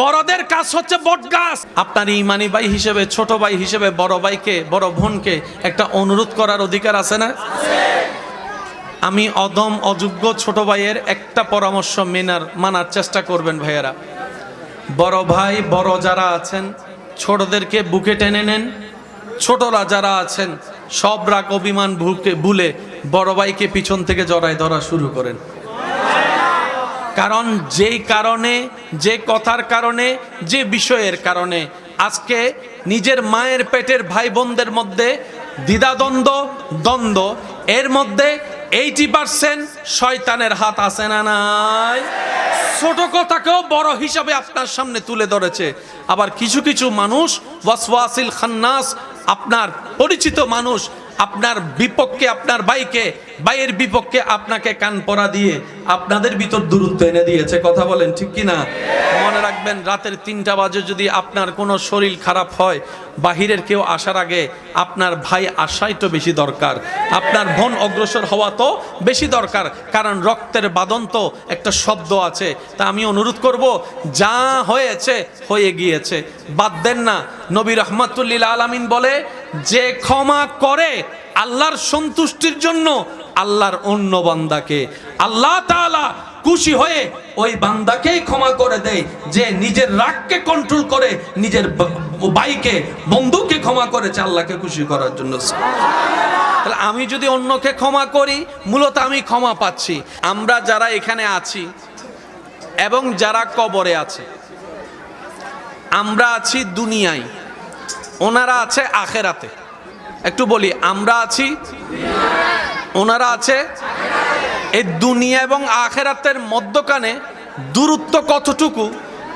বড়দের কাজ হচ্ছে বট গাছ। আপনার ইমানি ভাই হিসেবে, ছোট ভাই হিসেবে, বড় ভাইকে, বড় বোনকে একটা অনুরোধ করার অধিকার আছে না? আমি অদম অযোগ্য ছোট ভাইয়ের একটা পরামর্শ মেনার, মানার চেষ্টা করবেন ভাইয়েরা। বড় ভাই, বড় যারা আছেন, ছোটদেরকে বুকে টেনে নেন। ছোটরা যারা আছেন, সব রাগ, অভিমান ভুলে বড় ভাইকে পিছন থেকে জড়ায় ধরা শুরু করেন। কারণ যেই কারণে, যে কথার কারণে, যে বিষয়ের কারণে আজকে নিজের মায়ের পেটের ভাই বোনদের মধ্যে দ্বিধাদ্বন্দ্ব, দ্বন্দ্ব, এর মধ্যে এইটি পার্সেন্ট শয়তানের হাত আছে না নাই? ছোট কথাকেও বড় হিসাবে আপনার সামনে তুলে ধরেছে। আবার কিছু কিছু মানুষ, ওয়াসওয়াসিল খান্নাস, আপনার পরিচিত মানুষ আপনার বিপক্ষে, আপনার ভাইকে, ভাইয়ের বিপক্ষে আপনাকে কান পরা দিয়ে আপনাদের ভিতর দূরত্ব এনে দিয়েছে। কথা বলেন, ঠিক কি না মনে রাখবেন, রাতের তিনটা বাজে যদি আপনার কোনো শরীর খারাপ হয়, বাহিরের কেউ আসার আগে আপনার ভাই আসাই তো বেশি দরকার। আপনার বোন অগ্রসর হওয়া তো বেশি দরকার, কারণ রক্তের বাদন তো একটা শব্দ আছে। তা আমি অনুরোধ করব, যা হয়েছে, হয়ে গিয়েছে। বাদ দেন না, নবী রহমাতুল্লিল আলামিন বলে যে ক্ষমা করে আল্লাহর সন্তুষ্টির জন্য আল্লাহর অন্য বান্দাকে। আল্লাহ তাআলা খুশি হয়ে ওই বান্দাকেই ক্ষমা করে দেয়, যে নিজের রাগকে কন্ট্রোল করে, নিজের বাইকে, বন্ধুকে ক্ষমা করেছে আল্লাহকে খুশি করার জন্য। তাহলে আমি যদি অন্যকে ক্ষমা করি, মূলত আমি ক্ষমা পাচ্ছি। আমরা যারা এখানে আছি এবং যারা কবরে আছে, আমরা আছি দুনিয়ায়। ওনারা আছে আখেরাতে। একটু বলি, আমরা আছি, ওনারা আছে, এই দুনিয়া এবং আখেরাতের মধ্যখানে দূরত্ব কতটুকু,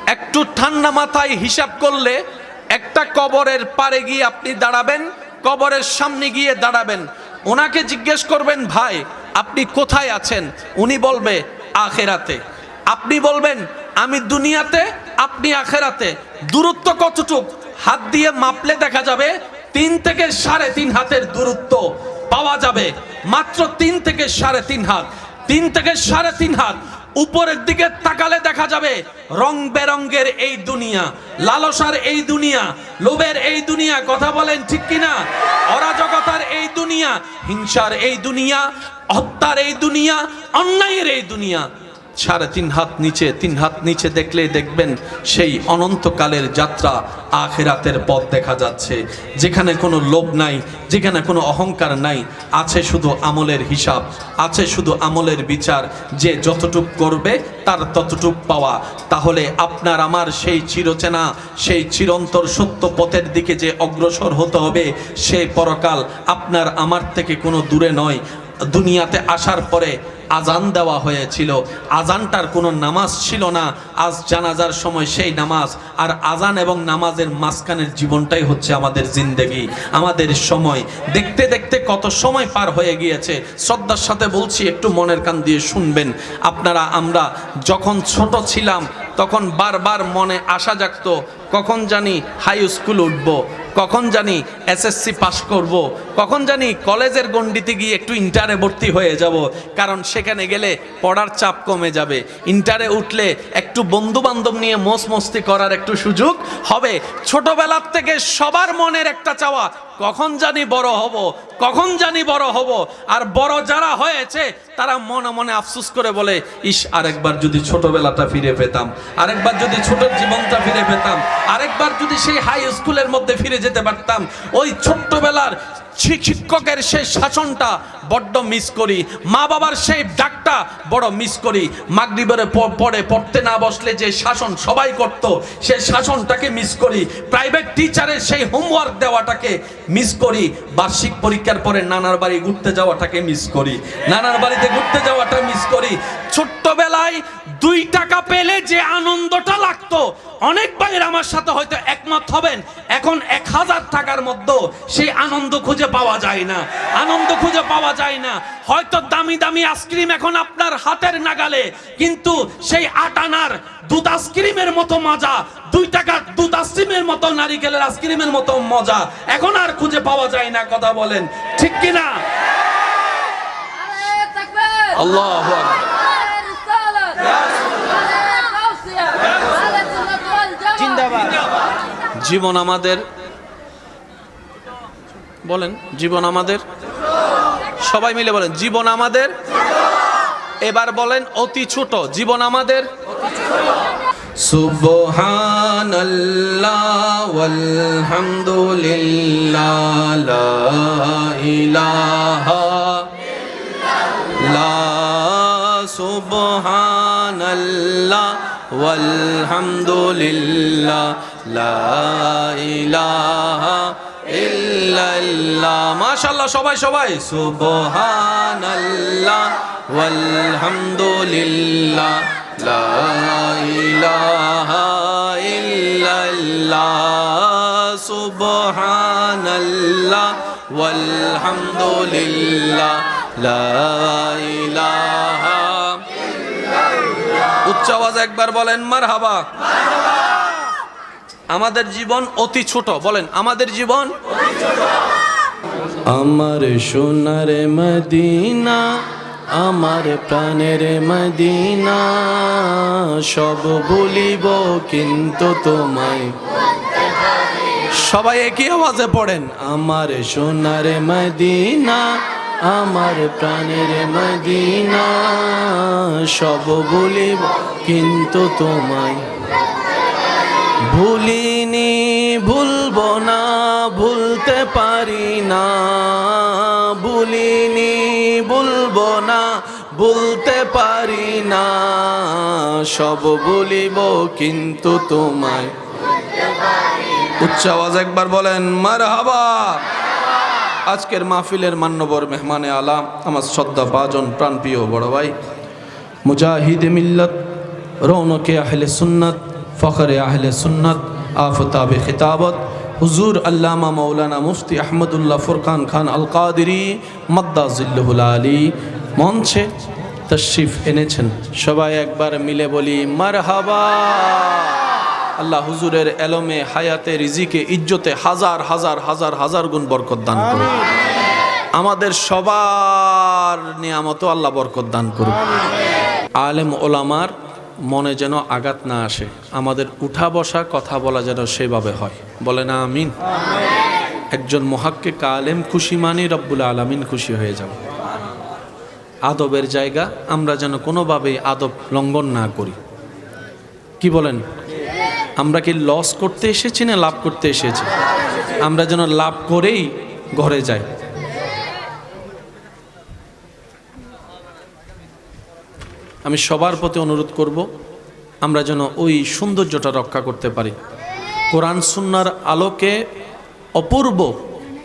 একটু ঠান্ডা মাথায় হিসাব করলে একটা কবরের পারে গিয়ে আপনি দাঁড়াবেন, কবরের সামনে গিয়ে দাঁড়াবেন। ওনাকে জিজ্ঞেস করবেন, ভাই, আপনি কোথায় আছেন? উনি বলবে, আখেরাতে। আপনি বলবেন, আমি দুনিয়াতে আপনি আখেরাতে দূরত্ব কতটুক? হাত দিয়ে মাপলে দেখা যাবে তিন থেকে সাড়ে তিন হাতের দূরত্ব পাওয়া যাবে। মাত্র তিন থেকে সাড়ে তিন হাত। তিন থেকে সাড়ে তিন হাত। উপরের দিকে তাকালে দেখা যাবে রং বেরঙ্গের এই দুনিয়া, লালসার এই দুনিয়া, লোভের এই দুনিয়া। কথা বলেন ঠিক কিনা? অরাজকতার এই দুনিয়া, হিংসার এই দুনিয়া, হত্যার এই দুনিয়া, অন্যায়ের এই দুনিয়া। সাড়ে তিন হাত নিচে, তিন হাত নিচে দেখলে দেখবেন সেই অনন্তকালের যাত্রা আখেরাতের পথ দেখা যাচ্ছে। যেখানে কোনো লোভ নাই, যেখানে কোনো অহংকার নাই, আছে শুধু আমলের হিসাব, আছে শুধু আমলের বিচার। যে যতটুক করবে, তার ততটুক পাওয়া। তাহলে আপনার, আমার সেই চিরচেনা, সেই চিরন্তর সত্য পথের দিকে যে অগ্রসর হতে হবে, সে পরকাল আপনার, আমার থেকে কোনো দূরে নয়। দুনিয়াতে আসার পরে আজান দেওয়া হয়েছিল। আজানটার কোনো নামাজ ছিল না। আজ জানাজার সময় সেই নামাজ। আর আজান এবং নামাজের মাঝখানের জীবনটাই হচ্ছে আমাদের জিন্দেগি, আমাদের সময়। দেখতে দেখতে কত সময় পার হয়ে গিয়েছে। শ্রদ্ধার সাথে বলছি, একটু মনের কান দিয়ে শুনবেন। আপনারা, আমরা যখন ছোট ছিলাম, তখন বারবার মনে আশা জাগতো, কখন জানি হাই স্কুল উঠব। কখন জানি এসএসসি পাস করব? কখন জানি কলেজের গণ্ডিতে গিয়ে একটু ইন্টারে ভর্তি হয়ে যাব? কারণ সেখানে গেলে পড়ার চাপ কমে যাবে। ইন্টারে উঠলে একটু বন্ধু বান্ধব নিয়ে মোস মস্তি করার একটু সুযোগ হবে। ছোটবেলার থেকে সবার মনের একটা চাওয়া কখন জানি বড় হব, কখন জানি বড় হব, আর বড় যারা হয়েছে, তারা মনে মনে আফসুস করে বলে, ইস, আরেকবার যদি ছোটবেলাটা ফিরে পেতাম, আরেকবার যদি ছোট জীবনটা ফিরে পেতাম, আরেকবার যদি সেই হাই স্কুলের মধ্যে ফিরে যেতে পারতাম, ওই ছোট্টবেলার শিক্ষকের সেই শাসনটা বড্ড মিস করি। মা বাবার সেই ডাকটা বড় মিস করি। মাগরিবের পরে পড়তে না বসলে যে শাসন সবাই করত সেই শাসনটাকে মিস করি। প্রাইভেট টিচারের সেই হোমওয়ার্ক দেওয়াটাকে মিস করি। বার্ষিক পরীক্ষার পরে নানার বাড়ি ঘুরতে যাওয়াটাকে মিস করি। নানার বাড়িতে ঘুরতে যাওয়াটা মিস করি। ছোট্টবেলায় দুই টাকা পেলে যে আনন্দটা লাগতো অনেক ভাইয়ের আমার সাথে হয়তো একমত হবেন। এখন এক হাজার টাকার মধ্যে সেই আনন্দ খুঁজে পাওয়া যায় না। আনন্দ খুঁজে পাওয়া যায় না। হয়তো দামি দামি আইসক্রিম এখন আপনার হাতের নাগালে কিন্তু সেই আটানার দুধ আইসক্রিমের মতো মজা দুই টাকার দুধ আইসক্রিমের মতো নারিকেলের আইসক্রিমের মতো মজা এখন আর খুঁজে পাওয়া যায় না কথা বলেন। ঠিক কিনা? আল্লাহ আকবার। জীবন আমাদের, বলেন, জীবন আমাদের? সবাই মিলে বলেন, জীবন আমাদের? এবার বলেন, অতি ছোট, জীবন আমাদের? ইলাহা ইল্লাল্লাহ মাশাআল্লাহ, সবাই সবাই। সুবহানাল্লাহ ওয়ালহামদুলিল্লাহ। লা ইলাহা ইল্লাল্লাহ। সুবহানাল্লাহ ওয়ালহামদুলিল্লাহ। লা ইলাহা উচ্চ আওয়াজ একবার বলেন, মারহাবা। আমাদের জীবন অতি ছোট বলেন আমাদের জীবন আমার সোনার মদিনা আমার প্রাণের মদিনা সব বলিব কিন্তু তোমায়। সবাই একই আওয়াজে পড়েন। আমার সোনার মদিনা আমার প্রাণের মদিনা সব বলিব কিন্তু তোমায়। ভুলিনি, ভুলবো না, ভুলতে পারি না। ভুলিনি, ভুলবো না, ভুলতে পারি না। সব বলিব কিন্তু তোমায়। উচ্চ আওয়াজ একবার বলেন মার হাবা আজকের মাহফিলের মান্যবর মেহমানে আলাম, আমার শ্রদ্ধা বাজন প্রাণপ্রিয় বড় ভাই, মুজাহিদ মিল্লত, রৌনকে আহলে সুন্নত ফখরে আহলে সুন্নত আফতাব খিতাবত। হুজুর আল্লামা মৌলানা মুফতি আহমদুল্লাহ ফুরকান খান আল কাদিরি মদ্দা জিল্লুল আলী মঞ্চে তশরিফ এনেছেন। সবাই একবার মিলে বলি মারহাবা! আল্লাহ হুজুরের এলমে হায়াতে রিজিকে ইজ্জতে হাজার হাজার হাজার হাজার গুণ বরকত দান করুন। আমাদের সবার নিয়ামত আল্লাহ বরকত দান করুন আলেম ওলামার মনে যেন আঘাত না আসে। আমাদের উঠা বসা কথা বলা যেন সেভাবে হয়। বলে না, আমিন। একজন মহাক্কে কালেম খুশি মানে রব্বুল আলামিন খুশি হয়ে যাব। আদবের জায়গা আমরা যেন কোনোভাবেই আদব লঙ্ঘন না করি। কি বলেন? আমরা কি লস করতে এসেছি না লাভ করতে এসেছি? আমরা যেন লাভ করেই ঘরে যাই। আমি সবার প্রতি অনুরোধ করব, আমরা যেন ওই সৌন্দর্যটা রক্ষা করতে পারি। কোরআন সুন্নার আলোকে অপূর্ব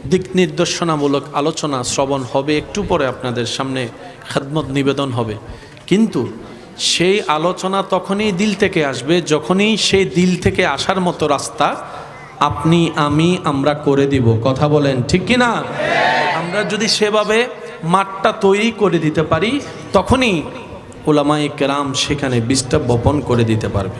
দিক নির্দেশনামূলক আলোচনা শ্রবণ হবে, একটু পরে আপনাদের সামনে খেদমত নিবেদন হবে। কিন্তু সেই আলোচনা তখনই দিল থেকে আসবে, যখনই সেই দিল থেকে আসার মতো রাস্তা আপনি, আমি, আমরা করে দিব। কথা বলেন ঠিক কি না? আমরা যদি সেভাবে মাঠটা তৈরি করে দিতে পারি, তখনই ওলামাই কেরাম সেখানে বীজটা বপন করে দিতে পারবে।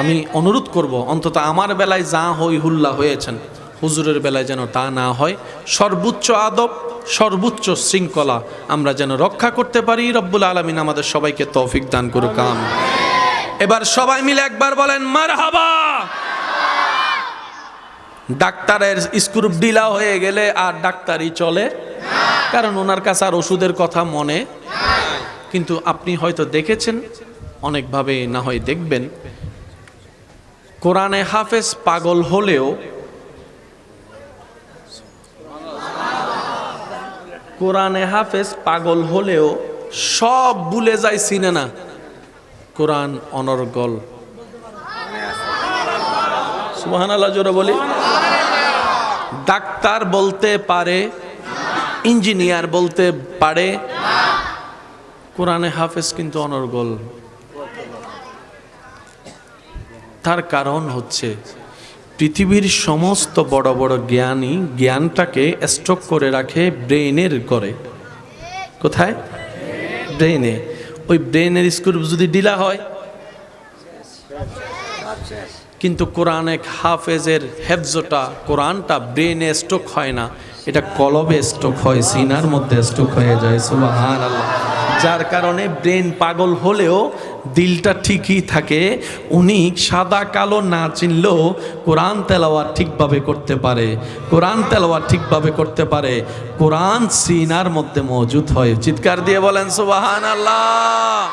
আমি অনুরোধ করব, অন্তত আমার বেলায় যা হই হুল্লা হয়েছেন, হুজুরের বেলায় যেন তা না হয়, সর্বোচ্চ আদব, সর্বোচ্চ শৃঙ্খলা আমরা যেন রক্ষা করতে পারি, রব্বুল আলমিন আমাদের সবাইকে তৌফিক দান করুক আম এবার সবাই মিলে একবার বলেন মার হাবা ডাক্তারের স্ক্রুপ ডিলা হয়ে গেলে আর ডাক্তারই চলে। কারণ ওনার কাছে আর ওষুধের কথা মনে কিন্তু আপনি হয়তো দেখেছেন, অনেকভাবে না হয় দেখবেন, কোরআনে হাফেজ পাগল হলেও, কোরআনে হাফেজ পাগল হলেও সব ভুলে যায় চিনে না কোরআন অনর্গল। আল্লাহ জোরে বলি। ডাক্তার বলতে পারে, ইঞ্জিনিয়ার বলতে পারে কোরআনে হাফেজ কিন্তু অনর্গল। তার কারণ হচ্ছে, পৃথিবীর সমস্ত বড় বড় জ্ঞানী জ্ঞানটাকে স্টক করে রাখে ব্রেইনের করে। কোথায়? ব্রেইনে। ওই ব্রেইনের স্ক্রুপ যদি ডিলা হয়, কিন্তু কোরআন কোরআনে হাফেজের হেফজটা, কোরআনটা ব্রেনে স্টক হয় না। এটা কলবে স্টক হয়, সিনার মধ্যে স্টক হয়ে যায় সুবাহান আল্লাহ যার কারণে ব্রেন পাগল হলেও দিলটা ঠিকই থাকে, উনি সাদা কালো না চিনলেও কোরআন তেলাওয়ার ঠিকভাবে করতে পারে। কোরআন তেলাওয়ার ঠিকভাবে করতে পারে। কোরআন সিনার মধ্যে মজুদ হয়। চিৎকার দিয়ে বলেন সুবাহান আল্লাহ